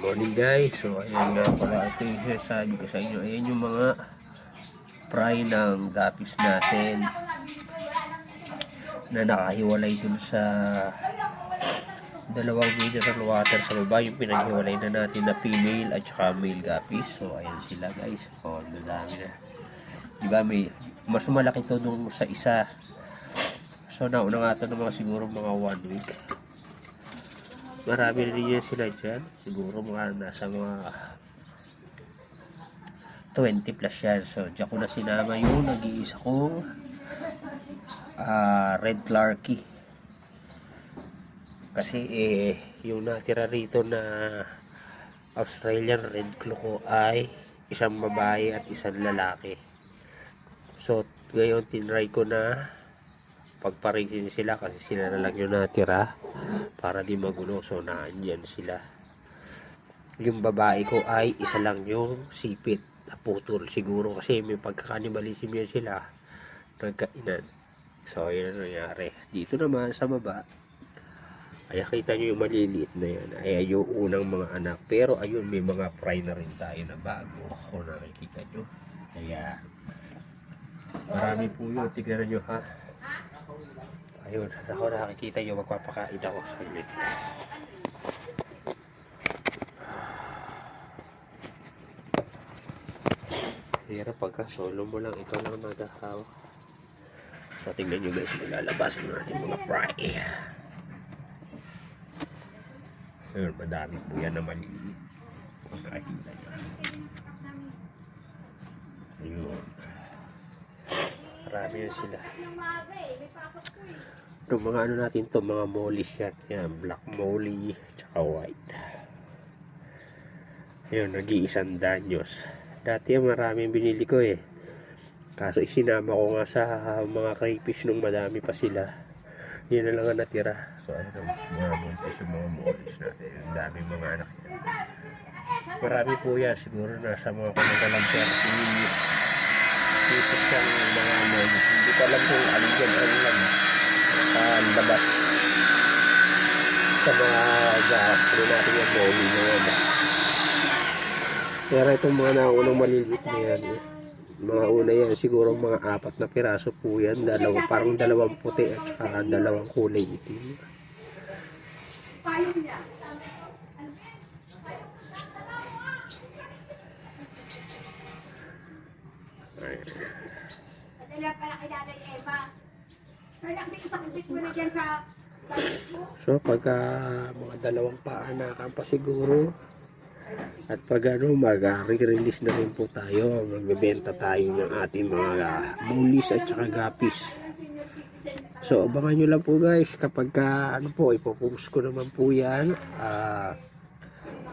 morning guys. So ayan nga pala ito yung sinasabi ko sa inyo. Ayan yung mga fry ng gapis natin na nakahiwalay dun sa dalawang mineral water sa baba yung pinaghiwalay na natin na female at saka male gapis. So ayan sila guys. Oh, dami na. Diba may mas malaki to nung sa isa. So nauna nga ito ng mga siguro mga one week. Marami rin yan sila dyan. Siguro mga nasa mga 20 plus yan. So, dyan ko na sinama yung nag-iisa kong ah, Red Clarky. Kasi eh, yung natira rito na Australian Red Claw ay isang babae at isang lalaki. So, ngayon tinry ko na pagparisin sila kasi sila na lang yung natira para di magulo. So, naandyan sila. Yung babae ko ay isa lang yung sipit na putol siguro kasi may pagkakanibalism yan sila nagkainan. So, yun ang nangyari. Dito naman sa baba, ay kita nyo yung maliliit na yan. Ay yung unang mga anak. Pero ayun, may mga fry na rin tayo na bago. Kung nakikita nyo. Kaya, marami po yun. Tignan nyo ha. Ayun, ako nakikita nyo. Magpapakain ako sa inyo. Hirap pagka solo mo lang. Ikaw lang naghahawa. So, tingnan nyo guys. Nilalabas mo natin mga fry. Ayun, madami po yan na maliit. Kung nakikita nyo. Ayun. Marami yan sila. Itong mga ano natin to mga mollies yan. Yan, black molly, tsaka white. Ayun, nag-iisang danyos. Dati maraming binili ko eh. Kaso isinama ko nga sa mga crayfish nung madami pa sila. Yan na lang ang natira. So, ayun, mga buntis yung mga mollies natin. Ang dami mga anak yan. Marami po yan. Siguro nasa mga kumagalang 30 Isip siyang mga mollies. Hindi ko alam kung alin dyan ang lang sa labas sa mga gas. Ano natin yung molly na yan. Pero itong mga naunang maliliit na yan, eh, mga una yan, siguro mga apat na piraso po yan. Dalawa, parang dalawang puti at saka dalawang kulay itim. Padala pala kay Nanay Eva. Kaya kasi isakbit mo na dyan sa So, pagka mga dalawang paanakan pa siguro, at pag ano, mag-release na rin po tayo, magbebenta tayo ng ating mga mulis at saka gapis. So, abangan nyo lang po guys, kapag ka, ano po, ipopost ko naman po yan, ah,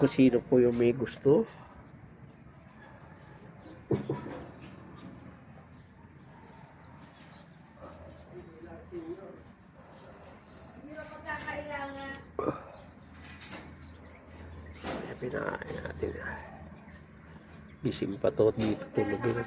kung sino po yung may gusto. Kaya pinakain natin. Gising pa to dito tulog yun.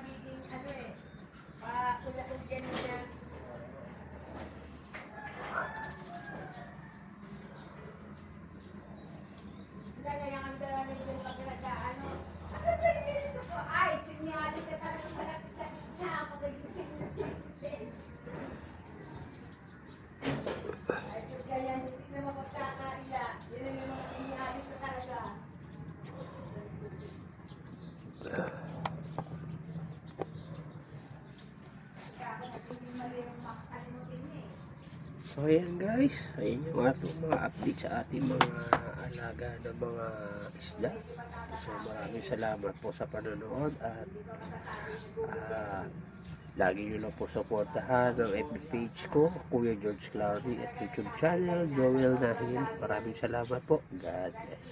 So ayan guys, ayan yung ating mga update sa ating mga alaga ng mga isda. So maraming salamat po sa panonood at ah, lagi nyo lang po supportahan ang FB page ko, Kuya George Clardy at YouTube channel, Joel Nahil. Maraming salamat po. God bless.